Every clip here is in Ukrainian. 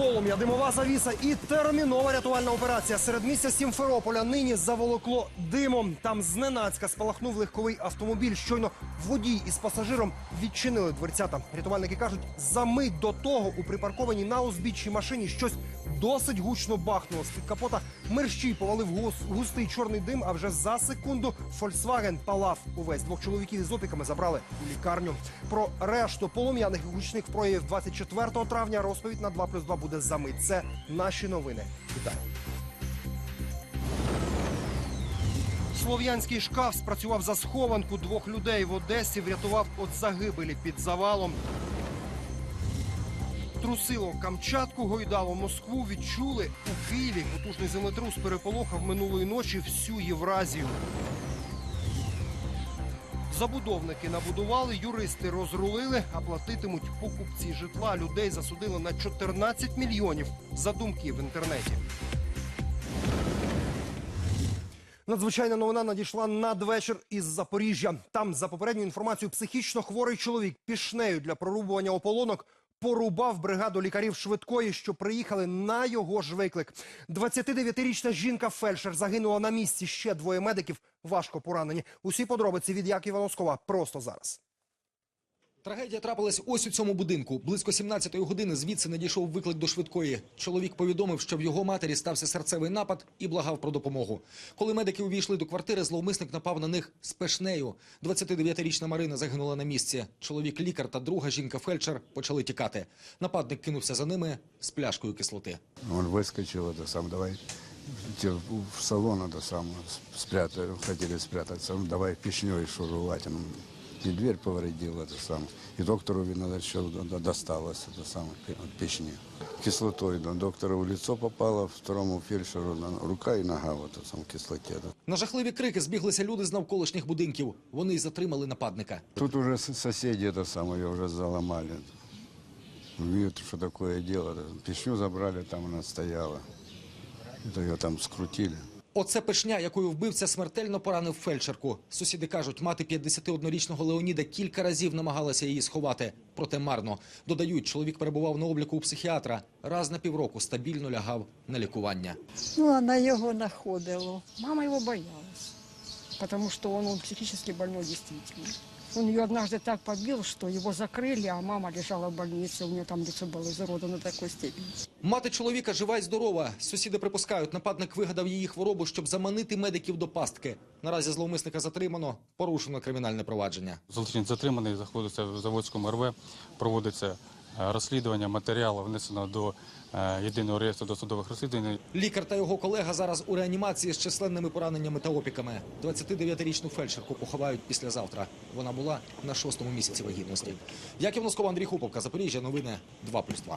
Полум'я, димова завіса і термінова рятувальна операція. Серед місця Сімферополя нині заволокло димом. Там зненацька спалахнув легковий автомобіль. Щойно водій із пасажиром відчинили дверцята. Рятувальники кажуть, за мить до того у припаркованій на узбіччі машині щось досить гучно бахнуло. З-під капота мерщій повалив гус- густий чорний дим. А вже за секунду Фольксваген палав увесь. Двох чоловіків із опіками забрали у лікарню. Про решту полум'яних і гучних проявів 24 травня розповідь на 2 плюс 2 буде за мить. Це наші новини. Вітаю. Слов'янський шкаф спрацював за схованку двох людей в Одесі, врятував від загибелі під завалом. Трусило Камчатку, гойдало Москву. Відчули у Києві. Потужний землетрус переполохав минулої ночі всю Євразію. Забудовники набудували, юристи розрулили, а платитимуть покупці житла. Людей засудили на 14 мільйонів за думки в інтернеті. Надзвичайна новина надійшла надвечір із Запоріжжя. Там, за попередньою інформацією, психічно хворий чоловік пішнею для прорубування ополонок порубав бригаду лікарів швидкої, що приїхали на його ж виклик. 29-річна жінка-фельдшер загинула на місці. Ще двоє медиків важко поранені. Усі подробиці від Яківа Носкова просто зараз. Трагедія трапилась ось у цьому будинку. Близько 17-ї години звідси надійшов виклик до швидкої. Чоловік повідомив, що в його матері стався серцевий напад і благав про допомогу. Коли медики увійшли до квартири, зловмисник напав на них спешнею. 29-річна Марина загинула на місці. Чоловік лікар та друга жінка-фельдшер почали тікати. Нападник кинувся за ними з пляшкою кислоти. Он выскочил, это сам, давай те- в салон это самое, спрятать, хотели спрятаться, ну, давай пешней шурувать, он и дверь повредил, это самое. И доктору, видно, еще д- досталось, это самое, пе- от печни. Кислотой, да, доктору в лицо попало, второму фельдшеру на рука и нога в этом самом кислоте. да. На жахливі крики збіглися люди з навколишніх будинків. Вони й затримали нападника. Тут уже с- соседи это самое, ее уже заломали. Видят, что такое дело. да. Пешню забрали, там она стояла. Это ее там скрутили. Оце пишня, якою вбивця смертельно поранив фельдшерку. Сусіди кажуть, мати 51-річного Леоніда кілька разів намагалася її сховати, проте марно. Додають, чоловік перебував на обліку у психіатра. Раз на півроку стабільно лягав на лікування. Ну, вона його знаходила. Мама його боялась, тому що він психічно больной действительно. Он ее однажды так побил, что его закрыли, а мама лежала в больнице, у нее там лицо было изуродовано до такой степени. Мати чоловіка жива й здорова. Сусіди припускають, нападник вигадав її хворобу, щоб заманити медиків до пастки. Наразі зловмисника затримано, порушено кримінальне провадження. Злочин затриманий, знаходиться в Заводському РВ, проводиться е, розслідування матеріалу, внесено до е, єдиного реєстру досудових розслідувань. Лікар та його колега зараз у реанімації з численними пораненнями та опіками. 29-річну фельдшерку поховають післязавтра. Вона була на шостому місяці вагітності. Яків Носкова, Андрій Хуповка, Запоріжжя, новини 2+,2.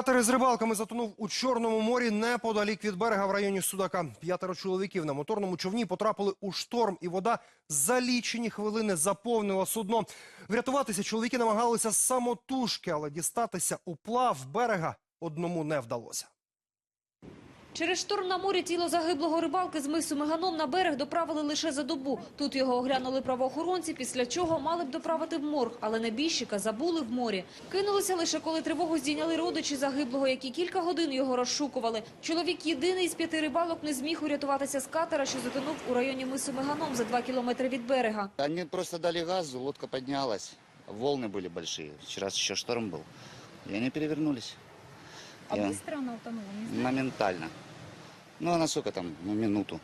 Катер із рибалками затонув у Чорному морі неподалік від берега в районі Судака. П'ятеро чоловіків на моторному човні потрапили у шторм, і вода за лічені хвилини заповнила судно. Врятуватися чоловіки намагалися самотужки, але дістатися у плав берега одному не вдалося. Через шторм на морі тіло загиблого рибалки з мису Меганом на берег доправили лише за добу. Тут його оглянули правоохоронці, після чого мали б доправити в морг, але небіжчика забули в морі. Кинулися лише коли тривогу здійняли родичі загиблого, які кілька годин його розшукували. Чоловік єдиний з п'яти рибалок не зміг урятуватися з катера, що затонув у районі мису Меганом за два кілометри від берега. Они просто дали газу, лодка поднялась. Волны были большие. Вчера еще шторм был. И они перевернулись. А Я- быстро она утонула? Не знаю. Моментально. Ну, а на сколько там? Ну, минуту.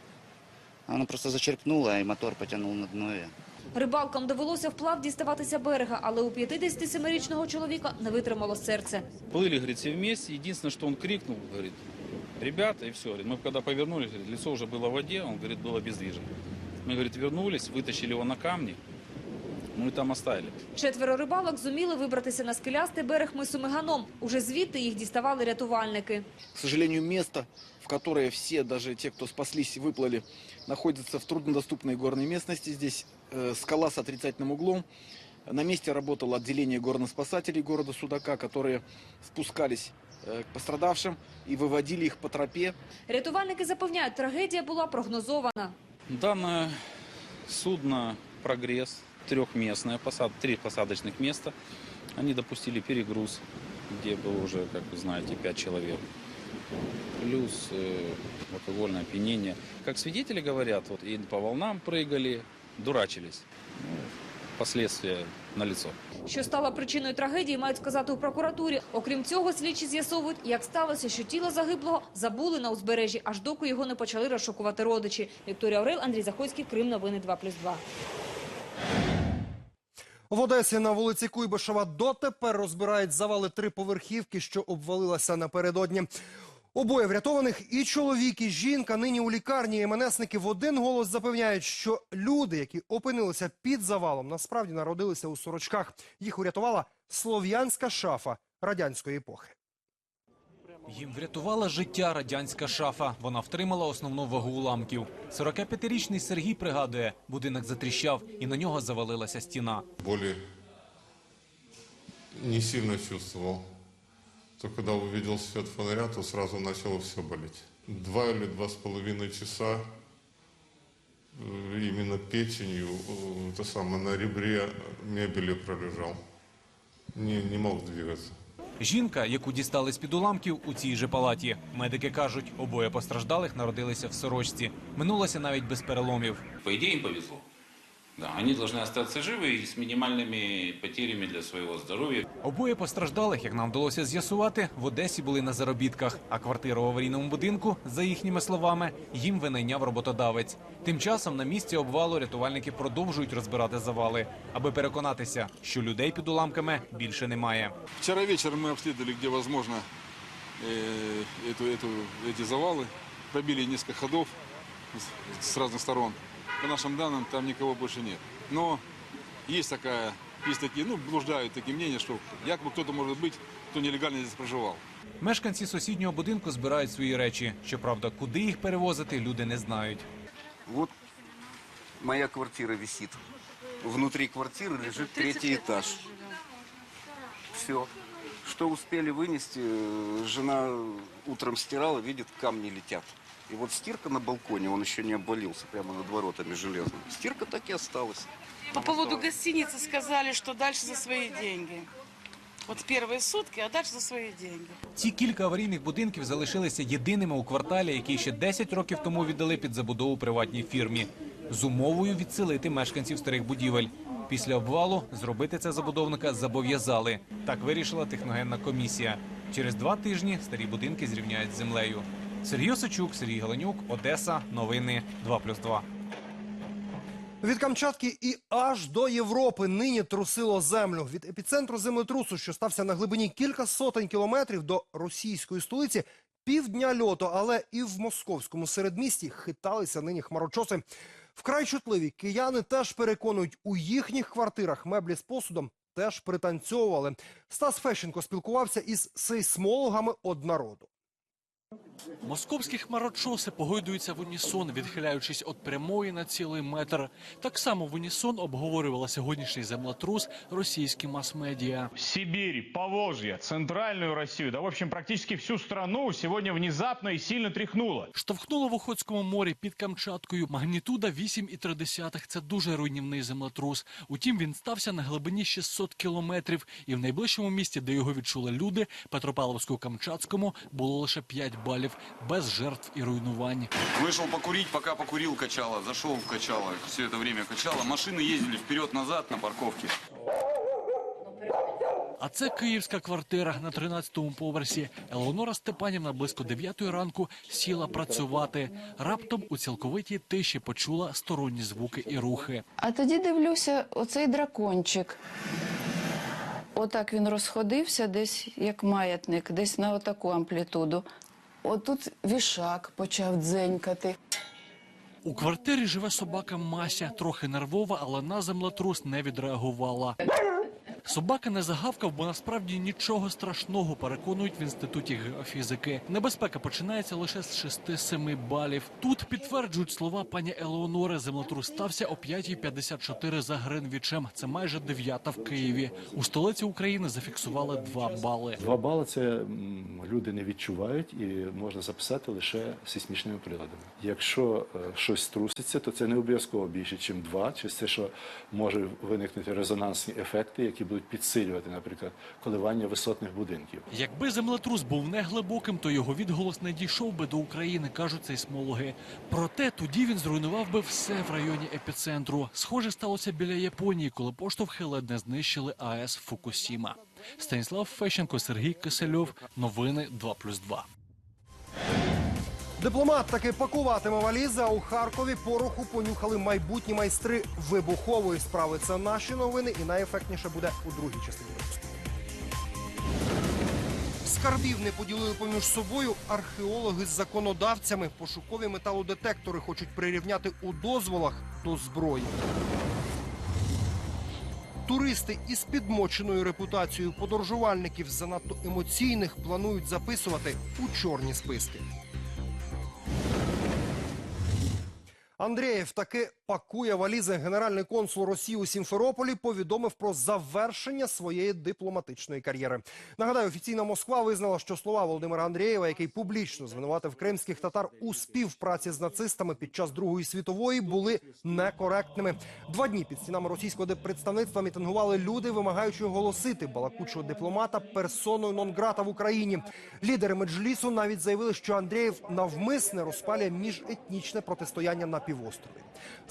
Она просто зачерпнула, и мотор потянул на дно. и- Рибалкам довелося вплав діставатися берега, але у 57-річного чоловіка не витримало серце. Плыли, говорит, все вместе. Единственное, что он крикнул, говорит, ребята, и все. Говорит, мы когда повернулись, говорит, лицо уже было в воде, он, говорит, был обездвижен. Мы, говорит, вернулись, вытащили его на камни, мы там оставили. Четверо рибалок зуміли вибратися на скелястий берег мису Меганом. Уже звідти їх діставали рятувальники. К сожалению, место, в которое все, даже те, кто спаслись и выплыли, находится в труднодоступной горной местности. Здесь э, скала с отрицательным углом. На месте работало отделение горноспасателей города Судака, которые спускались э, к пострадавшим и выводили их по тропе. Рятувальники запевняють, трагедія була прогнозована. Данное судно «Прогресс» трехместная посад, три посадочных места. Они допустили перегруз, где было уже, как вы знаете, пять человек. Плюс э, алкогольное опьянение. Как свидетели говорят, вот и по волнам прыгали, дурачились. Ну, последствия налицо. Що стало причиною трагедії, мають сказати у прокуратурі. Окрім цього, слідчі з'ясовують, як сталося, що тіло загиблого забули на узбережжі, аж доки його не почали розшокувати родичі. Вікторія Орел, Андрій Заходський, Крим. Новини 2+,2. В Одесі на вулиці Куйбишева дотепер розбирають завали триповерхівки, що обвалилася напередодні. Обоє врятованих і чоловік, і жінка нині у лікарні. МНСники в один голос запевняють, що люди, які опинилися під завалом, насправді народилися у сорочках. Їх урятувала слов'янська шафа радянської епохи. Їм врятувала життя радянська шафа. Вона втримала основну вагу уламків. 45-річний Сергій пригадує, будинок затріщав і на нього завалилася стіна. Боли не сильно чувствовал. То когда увидел свет фонаря, то сразу начало все болеть. Два или два с половиной часа э, именно печенью, э, это самое, на ребре мебели пролежал. Не, не мог двигаться. Жінка, яку дістали з-під уламків, у цій же палаті. Медики кажуть, обоє постраждалих народилися в сорочці. Минулося навіть без переломів. По ідеї їм повезло. Да, они должны остаться живы и с минимальными потерями для своего здоровья. Обоє постраждалих, як нам вдалося з'ясувати, в Одесі були на заробітках, а квартиру в аварійному будинку, за їхніми словами, їм винайняв роботодавець. Тим часом на місці обвалу рятувальники продовжують розбирати завали, аби переконатися, що людей під уламками більше немає. Вчера вечером мы обследовали, где возможно э, эту, эту, эти завалы. Пробили несколько ходов с, с разных сторон. По нашим данным, там никого больше нет. Но есть такая, есть такие, ну, блуждают такие мнения, что якобы кто-то может быть, кто нелегально здесь проживал. Мешканці сусіднього будинку збирають свої речі. Щоправда, куди їх перевозити, люди не знають. Вот моя квартира висит. Внутри квартиры лежит третий этаж. Все. Что успели вынести, э, жена утром стирала, видит, камни летят. И вот стирка на балконе, он еще не обвалился прямо над воротами железными. Стирка так и осталась. По поводу гостиницы сказали, что дальше за свои деньги. Вот первые сутки, а дальше за свои деньги. Ці кілька аварійних будинків залишилися єдиними у кварталі, які ще 10 років тому віддали під забудову приватній фірмі, з умовою відселити мешканців старих будівель. Після обвалу зробити це забудовника зобов'язали. Так вирішила техногенна комісія. Через два тижні старі будинки зрівняють з землею. Сергій Осичук, Сергій Галенюк, Одеса. Новини 2+,2. Від Камчатки і аж до Європи нині трусило землю. Від епіцентру землетрусу, що стався на глибині кілька сотень кілометрів до російської столиці, півдня льоту, але і в московському середмісті хиталися нині хмарочоси. Вкрай чутливі кияни теж переконують, у їхніх квартирах меблі з посудом теж пританцьовували. Стас Фещенко спілкувався із сейсмологами однароду. Московські хмарочоси погойдуються в унісон, відхиляючись від прямої на цілий метр. Так само в унісон обговорювала сьогоднішній землетрус російські мас-медіа. Сибирь, Поволжье, центральную Россию, да, в общем, практически всю страну сегодня внезапно и сильно тряхнуло. Штовхнуло в Охотському морі під Камчаткою. Магнітуда 8,3. Це дуже руйнівний землетрус. Утім, він стався на глибині 600 кілометрів. І в найближчому місті, де його відчули люди, Петропавловську-Камчатському, було лише 5 балів, без жертв і руйнувань. Вышел покурить, пока покурил, качало. Зашел в качало. Все это время качало. Машины ездили вперед-назад на парковке. А це київська квартира на 13-му поверсі. Елеонора Степанівна близько 9 ранку сіла працювати. Раптом у цілковитій тиші почула сторонні звуки і рухи. А тоді дивлюся, оцей дракончик. Отак він розходився десь як маятник, десь на отаку амплітуду. Отут вішак почав дзенькати. У квартирі живе собака Мася, трохи нервова, але на землетрус не відреагувала. Собака не загавкав, бо насправді нічого страшного переконують в інституті геофізики. Небезпека починається лише з 6-7 балів. Тут підтверджують слова пані Елеонори. Землетрус стався о 5.54 за Гринвічем. Це майже дев'ята в Києві. У столиці України зафіксували 2 бали. Два бали це люди не відчувають і можна записати лише сейсмічними приладами. Якщо е, щось труситься, то це не обов'язково більше, ніж два, через те, що може виникнути резонансні ефекти, які будуть підсилювати, наприклад, коливання висотних будинків. Якби землетрус був неглибоким, то його відголос не дійшов би до України, кажуть сейсмологи. Проте тоді він зруйнував би все в районі епіцентру. Схоже сталося біля Японії, коли поштовхи ледь не знищили АЕС Фукусіма. Станіслав Фещенко, Сергій Кисельов. Новини 2+,2. Дипломат таки пакуватиме валізи, а у Харкові пороху понюхали майбутні майстри вибухової справи. Це наші новини, і найефектніше буде у другій частині. Скарбів не поділили поміж собою археологи з законодавцями. Пошукові металодетектори хочуть прирівняти у дозволах до зброї. Туристи із підмоченою репутацією подорожувальників занадто емоційних планують записувати у чорні списки. Андрієв таки пакує валізи. Генеральний консул Росії у Сімферополі повідомив про завершення своєї дипломатичної кар'єри. Нагадаю, офіційна Москва визнала, що слова Володимира Андрієва, який публічно звинуватив кримських татар у співпраці з нацистами під час Другої світової, були некоректними. Два дні під стінами російського представництва мітингували люди, вимагаючи оголосити балакучого дипломата персоною нон-грата в Україні. Лідери меджлісу навіть заявили, що Андрієв навмисне розпалює міжетнічне протистояння на півострові.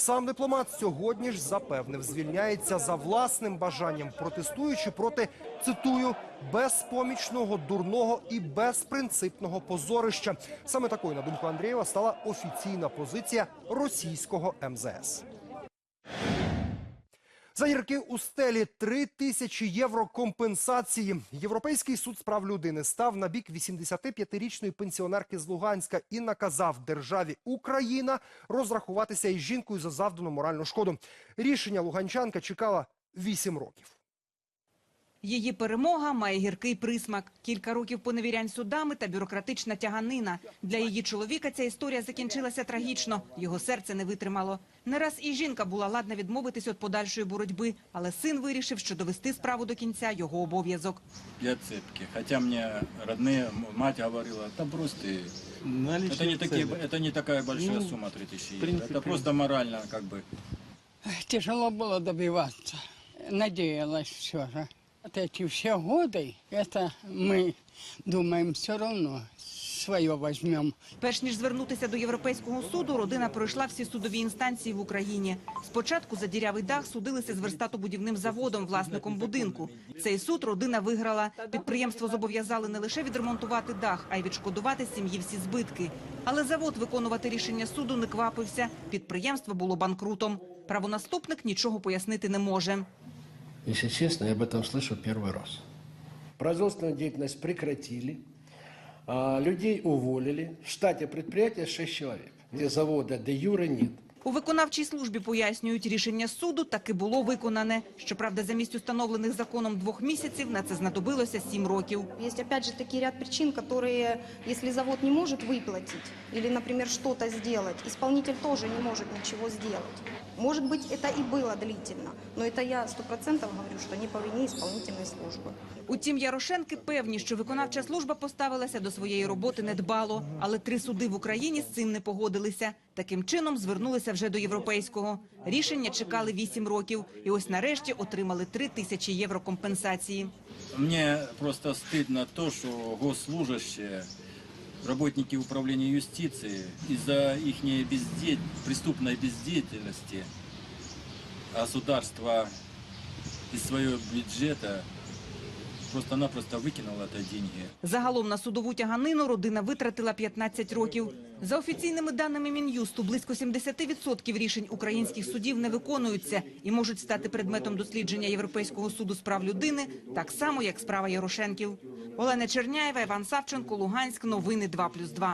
Сам дипломат сьогодні ж запевнив, звільняється за власним бажанням, протестуючи проти цитую безпомічного, дурного і безпринципного позорища. Саме такою, на думку Андрієва, стала офіційна позиція російського МЗС. За гірки у стелі 3 тисячі євро компенсації. Європейський суд з прав людини став на бік 85-річної пенсіонерки з Луганська і наказав державі Україна розрахуватися із жінкою за завдану моральну шкоду. Рішення луганчанка чекала 8 років. Її перемога має гіркий присмак. Кілька років поневірянь судами та бюрократична тяганина. Для її чоловіка ця історія закінчилася трагічно. Його серце не витримало. Не раз і жінка була ладна відмовитись від подальшої боротьби, але син вирішив, що довести справу до кінця його обов'язок. и отцепки. Хотя мне родные, м- мать говорила, да просто это не, такие, это не такая большая Ну, сумма 3000 в евро. принципе. Это просто морально как бы. Тяжело было добиваться. Надеялась все же. Вот эти все годы, это мы думаем, все равно свое возьмем. Перш ніж звернутися до європейського суду, родина пройшла всі судові інстанції в Україні. Спочатку за дірявий дах судилися з верстатобудівним заводом, власником будинку. Цей суд родина виграла. Підприємство зобов'язали не лише відремонтувати дах, а й відшкодувати сім'ї всі збитки. Але завод виконувати рішення суду не квапився. Підприємство було банкрутом. Правонаступник нічого пояснити не може. Если честно, я об этом слышу первый раз. Производственную деятельность прекратили, а, людей уволили. В штате предприятия 6 человек, где завода де юре нет. У виконавчій службі пояснюють, рішення суду таки було виконане. Щоправда, замість установлених законом двох місяців на це знадобилося сім років. Есть опять же таки ряд причин, которые, если завод не может выплатить или, например, что-то сделать, исполнитель тоже не может ничего сделать. Может быть, это и было длительно, но это я сто процентов говорю, что не по вине исполнительной службы. Утім, Ярошенки певні, що виконавча служба поставилася до своєї роботи недбало, але три суди в Україні з цим не погодилися. Таким чином звернулися вже до європейського. Рішення чекали вісім років, і ось нарешті отримали три тисячі євро компенсації. Мне просто стыдно то, что госслужащие, работники управления юстиции из-за их безде... преступной бездеятельности государство из своего бюджета просто-напросто выкинуло это деньги. Загалом на судову тяганину родина витратила 15 років. За офіційними даними Мін'юсту, близько 70% рішень українських судів не виконуються і можуть стати предметом дослідження Європейського суду з прав людини, так само, як справа Ярошенків. Олена Черняєва, Іван Савченко, Луганськ. Новини 2+,2.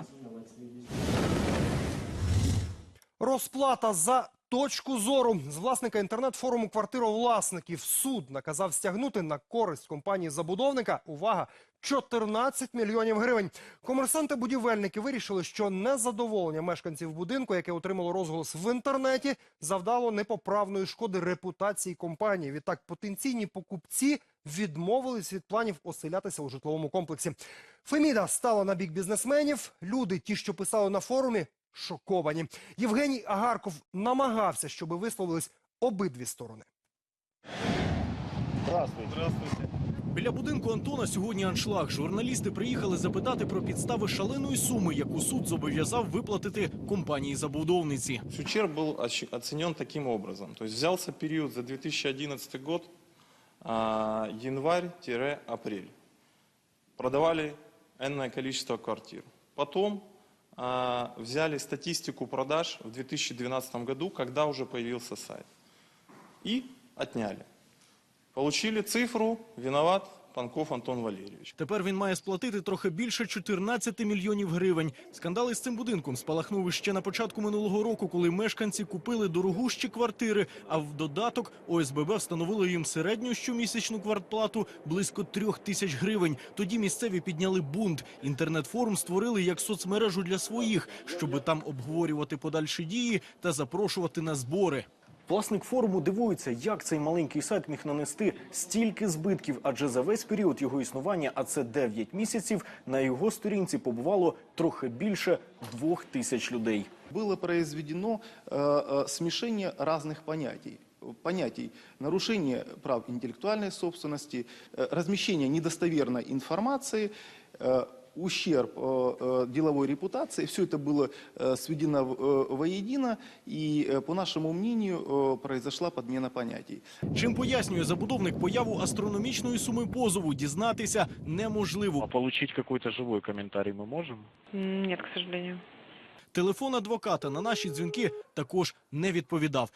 Розплата за точку зору з власника інтернет-форуму квартира власників суд наказав стягнути на користь компанії забудовника. Увага! 14 мільйонів гривень. Комерсанти-будівельники вирішили, що незадоволення мешканців будинку, яке отримало розголос в інтернеті, завдало непоправної шкоди репутації компанії. Відтак потенційні покупці відмовились від планів оселятися у житловому комплексі. Феміда стала на бік бізнесменів. Люди, ті, що писали на форумі, шоковані. Євгеній Агарков намагався, щоб висловились обидві сторони. Здравствуйте. Біля будинку Антона сьогодні аншлаг. Журналісти приїхали запитати про підстави шаленої суми, яку суд зобов'язав виплатити компанії забудовниці. Ущерб был оч- оценен таким образом. То есть взялся период за 2011 год, а, январь-апрель. Продавали энное количество квартир. Потом а, взяли статистику продаж в 2012 году, когда уже появился сайт. И отняли. Получили цифру, виноват Панков Антон Валерьевич. Тепер він має сплатити трохи більше 14 мільйонів гривень. Скандал із цим будинком спалахнув іще на початку минулого року, коли мешканці купили дорогущі квартири. А в додаток ОСББ встановило їм середню щомісячну квартплату близько трьох тисяч гривень. Тоді місцеві підняли бунт. Інтернет-форум створили як соцмережу для своїх, щоби там обговорювати подальші дії та запрошувати на збори. Власник форуму дивується, як цей маленький сайт міг нанести стільки збитків, адже за весь період його існування, а це 9 місяців, на його сторінці побувало трохи більше двох тисяч людей. было произведено э, э, смешение разных понятий. Понятий нарушение прав интеллектуальной собственности, э, размещение недостоверной информации, э, ущерб э, э, деловой репутации. Все это было э, сведено в- э, воедино, и, э, по нашему мнению, э, произошла подмена понятий. Чим пояснює забудовник появу астрономічної суми позову, дізнатися неможливо. А Получить какой-то живой комментарий мы можем? Нет, к сожалению. Телефон адвоката на наші дзвінки також не відповідав.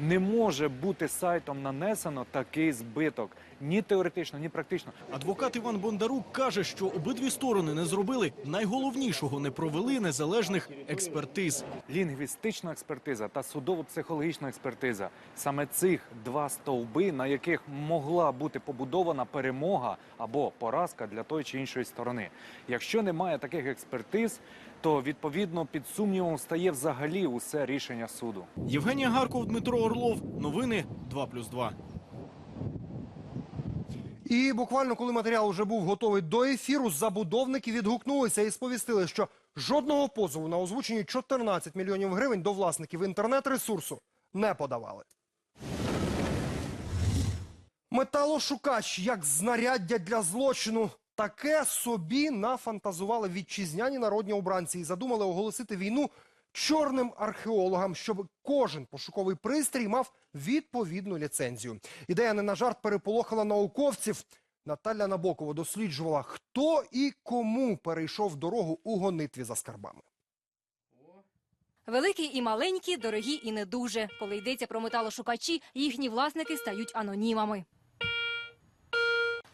Не може бути сайтом нанесено такий збиток. Ні теоретично, ні практично. Адвокат Іван Бондарук каже, що обидві сторони не зробили найголовнішого, не провели незалежних експертиз. Лінгвістична експертиза та судово-психологічна експертиза саме цих два стовби, на яких могла бути побудована перемога або поразка для тої чи іншої сторони. Якщо немає таких експертиз, то відповідно під сумнівом стає взагалі усе рішення суду. Євгенія Гарков, Дмитро Орлов. Новини 2+,2. І буквально, коли матеріал вже був готовий до ефіру, забудовники відгукнулися і сповістили, що жодного позову на озвучені 14 мільйонів гривень до власників інтернет-ресурсу не подавали. Металошукач як знаряддя для злочину. Таке собі нафантазували вітчизняні народні обранці і задумали оголосити війну чорним археологам, щоб кожен пошуковий пристрій мав відповідну ліцензію. Ідея не на жарт переполохала науковців. Наталя Набокова досліджувала, хто і кому перейшов дорогу у гонитві за скарбами. Великі і маленькі, дорогі і не дуже. Коли йдеться про металошукачі, їхні власники стають анонімами.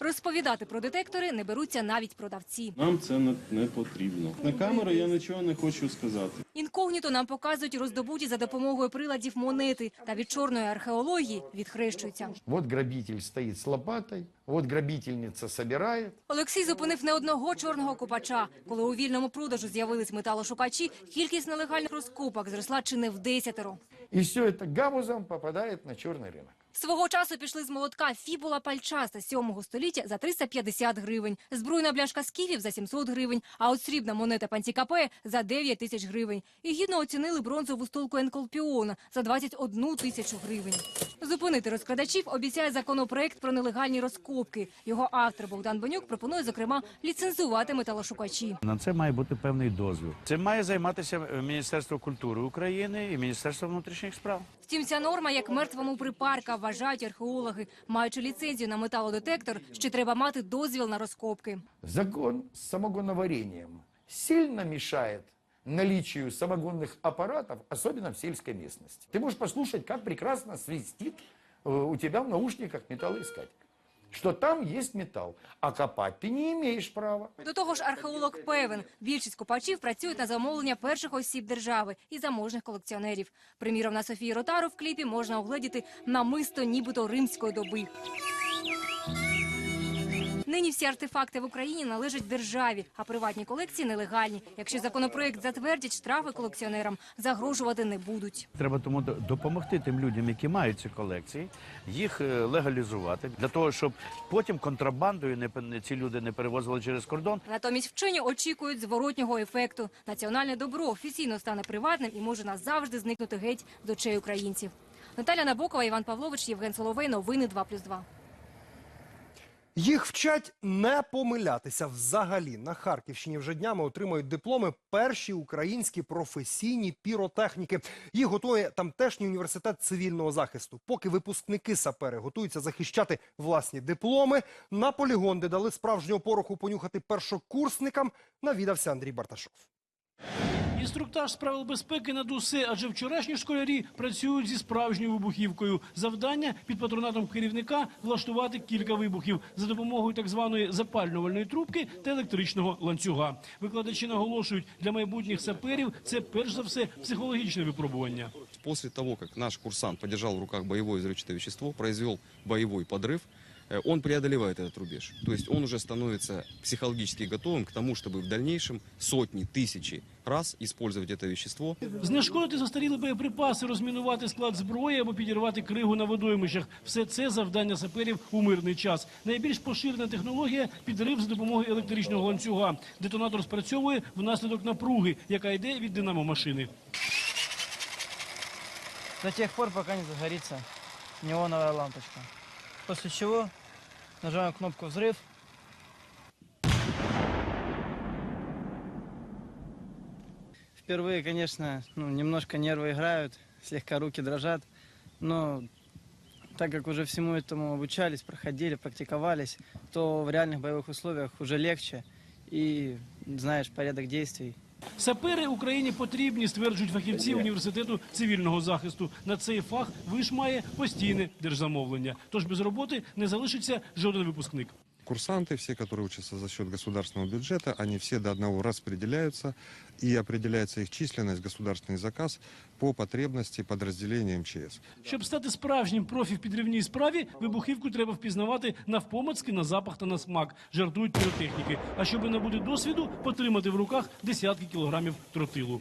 Розповідати про детектори не беруться навіть продавці. Нам це не, не потрібно. На камеру я нічого не хочу сказати. Інкогніто нам показують роздобуті за допомогою приладів монети та від чорної археології відхрещуються. Вот грабитель стоит с лопатой, вот грабительница собирает. Олексій зупинив не одного чорного копача. Коли у вільному продажу з'явились металошукачі, кількість нелегальних розкопок зросла чи не в десятеро. И все это гамузом попадает на черный рынок. Свого часу пішли з молотка фібула пальчаста 7 століття за 350 гривень, збруйна бляшка скіфів за 700 гривень, а от срібна монета пантікапе за 9 тисяч гривень. І гідно оцінили бронзову столку Енколпіона за 21 тисячу гривень. Зупинити розкрадачів обіцяє законопроект про нелегальні розкопки. Його автор Богдан Бенюк пропонує, зокрема, ліцензувати металошукачі. На це має бути певний дозвіл. Цим має займатися е, Міністерство культури України і Міністерство внутрішніх справ. Втім, ця норма як мертвому припарка, вважають археологи. Маючи ліцензію на металодетектор, ще треба мати дозвіл на розкопки. Закон с самогоноварением сильно мешает наличию самогонных аппаратов, особенно в сельской местности. Ты можешь послушать, как прекрасно свистит э, у тебя в наушниках металлоискатель. что там є метал, а копати ти не маєш права. До того ж, археолог певен, більшість копачів працюють на замовлення перших осіб держави і заможних колекціонерів. Приміром, на Софії Ротару в кліпі можна огледіти намисто нібито римської доби. Нині всі артефакти в Україні належать державі, а приватні колекції нелегальні. Якщо законопроект затвердять, штрафи колекціонерам загрожувати не будуть. Треба тому допомогти тим людям, які мають ці колекції, їх е, легалізувати для того, щоб потім контрабандою не ці люди не перевозили через кордон. Натомість вчені очікують зворотнього ефекту. Національне добро офіційно стане приватним і може назавжди зникнути геть з очей українців. Наталя Набокова, Іван Павлович, Євген Соловей. Новини 2+,2. Їх вчать не помилятися взагалі. На Харківщині вже днями отримують дипломи перші українські професійні піротехніки. Їх готує тамтешній університет цивільного захисту. Поки випускники сапери готуються захищати власні дипломи, на полігон, де дали справжнього пороху понюхати першокурсникам, навідався Андрій Барташов. Інструктаж з правил безпеки над усе, адже вчорашні школярі працюють зі справжньою вибухівкою. Завдання під патронатом керівника влаштувати кілька вибухів за допомогою так званої запалювальної трубки та електричного ланцюга. Викладачі наголошують, для майбутніх саперів це перш за все психологічне випробування. После того, как наш курсант подержал в руках боевое взрывчатое вещество, произвел боевой подрыв, э, он преодолевает этот рубеж. То есть он уже становится психологически готовым к тому, чтобы в дальнейшем сотни, тысячи раз использовать это вещество. Знешкодити застаріли боєприпаси, розмінувати склад зброї або підірвати кригу на водоймищах. Все це завдання саперів у мирний час. Найбільш поширена технологія підрив за допомогою електричного ланцюга. Детонатор спрацьовує внаслідок напруги, яка йде від динамомашини. До тех пор, пока не загорится неоновая лампочка. После чего нажимаем кнопку «Взрыв». Впервые, конечно, ну, немножко нервы играют, слегка руки дрожат, но так как уже всему этому обучались, проходили, практиковались, то в реальных боевых условиях уже легче и знаешь порядок действий. Сапери Україні потрібні, стверджують фахівці університету цивільного захисту. На цей фах виш має постійне держзамовлення. Тож без роботи не залишиться жоден випускник Курсанты, все, которые учатся за счет государственного бюджета, они все до одного распределяются, и определяется их численность, государственный заказ по потребности подразделения МЧС. Щоб стати справжнім профі в підривній справі, вибухівку треба впізнавати навпомацки, на запах та на смак, жартують піротехніки. А щоб набути досвіду, потримати в руках десятки кілограмів тротилу.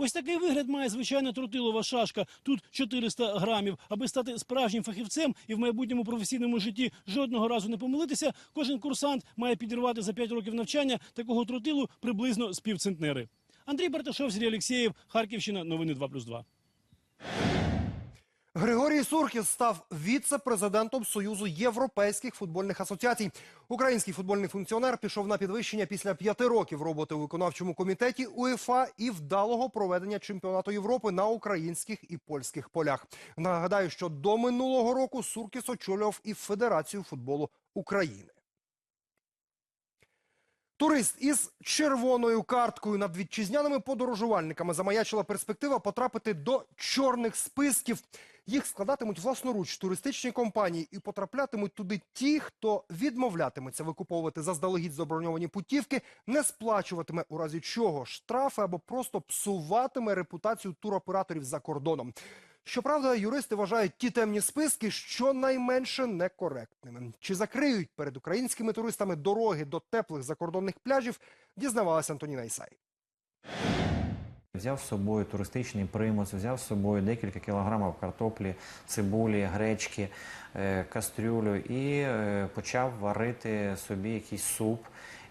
Ось такий вигляд має звичайна тротилова шашка. Тут 400 грамів. Аби стати справжнім фахівцем і в майбутньому професійному житті жодного разу не помилитися, кожен курсант має підірвати за 5 років навчання такого тротилу приблизно з півцентнери. Андрій Барташов, Сергій Олексєєв, Харківщина, новини 2+,2. Григорій Суркіс став віце-президентом Союзу європейських футбольних асоціацій. Український футбольний функціонер пішов на підвищення після п'яти років роботи у виконавчому комітеті УЄФА і вдалого проведення чемпіонату Європи на українських і польських полях. Нагадаю, що до минулого року Суркіс очолював і Федерацію футболу України. Турист із червоною карткою над вітчизняними подорожувальниками замаячила перспектива потрапити до чорних списків. Їх складатимуть власноруч туристичні компанії і потраплятимуть туди ті, хто відмовлятиметься викуповувати заздалегідь заброньовані путівки, не сплачуватиме у разі чого штрафи або просто псуватиме репутацію туроператорів за кордоном. Щоправда, юристи вважають ті темні списки щонайменше некоректними. Чи закриють перед українськими туристами дороги до теплих закордонних пляжів, дізнавалася Антоніна Ісай. Взяв з собою туристичний примус, взяв з собою декілька кілограмів картоплі, цибулі, гречки, е, кастрюлю і е, почав варити собі якийсь суп.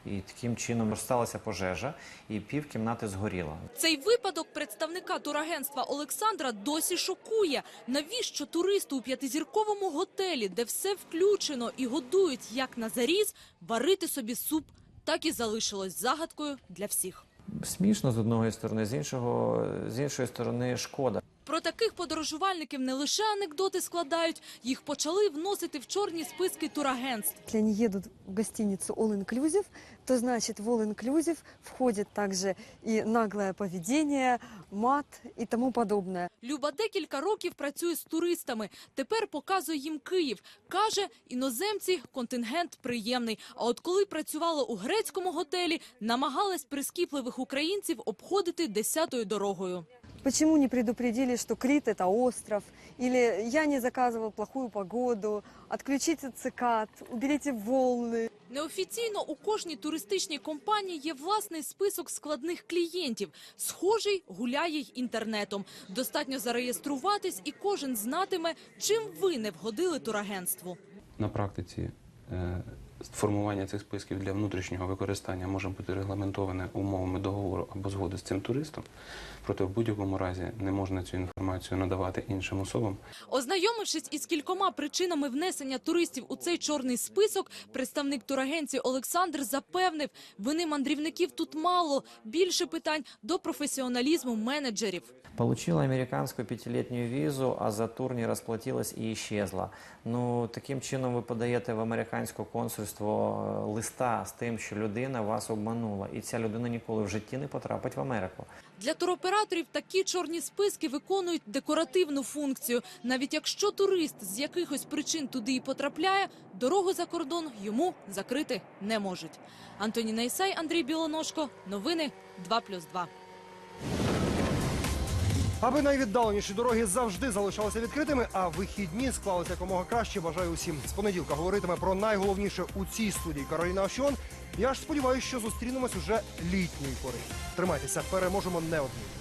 І таким чином сталася пожежа, і пів кімнати згоріло. Цей випадок представника турагентства Олександра досі шокує. Навіщо туристу у п'ятизірковому готелі, де все включено і годують як на заріз, варити собі суп, так і залишилось загадкою для всіх. Смішно з одної сторони, з іншого з іншої сторони шкода. Про таких подорожувальників не лише анекдоти складають, їх почали вносити в чорні списки турагентств. Если они едут в гостиницу All Inclusive, то значит в All Inclusive входит также и наглое поведение, мат и тому подобное. Люба декілька років працює з туристами. Тепер показує їм Київ. Каже, іноземці контингент приємний. А от коли працювала у грецькому готелі, намагалась прискіпливих українців обходити десятою дорогою. Почему не предупредили, что Крит это остров? Или я не заказывал плохую погоду, отключите цикад, уберите волны. Неофіційно у кожній туристичній компанії є власний список складних клієнтів. Схожий гуляє й інтернетом. Достатньо зареєструватись, і кожен знатиме, чим ви не вгодили турагентству. На практиці е, формування цих списків для внутрішнього використання може бути регламентоване умовами договору або згоди з цим туристом, проте в будь-якому разі не можна цю інформацію надавати іншим особам. Ознайомившись із кількома причинами внесення туристів у цей чорний список, представник турагенції Олександр запевнив, вини мандрівників тут мало. Більше питань до професіоналізму менеджерів. Получила американскую пятилетнюю визу, а за тур не расплатилась и исчезла. Ну, таким чином ви подаєте в американське консульство е, листа з тим, що людина вас обманула, і ця людина ніколи в житті не потрапить в Америку. Для туроператорів такі чорні списки виконують декоративну функцію. Навіть якщо турист з якихось причин туди і потрапляє, дорогу за кордон йому закрити не можуть. Антоніна Ісай, Андрій Білоножко. Новини 2+,2. Аби найвіддаленіші дороги завжди залишалися відкритими, а вихідні склалися якомога краще. Бажаю усім. З понеділка говоритиме про найголовніше у цій студії Кароліна Ощон. Я ж сподіваюся, що зустрінемось уже літньої пори. Тримайтеся, переможемо неодмінно.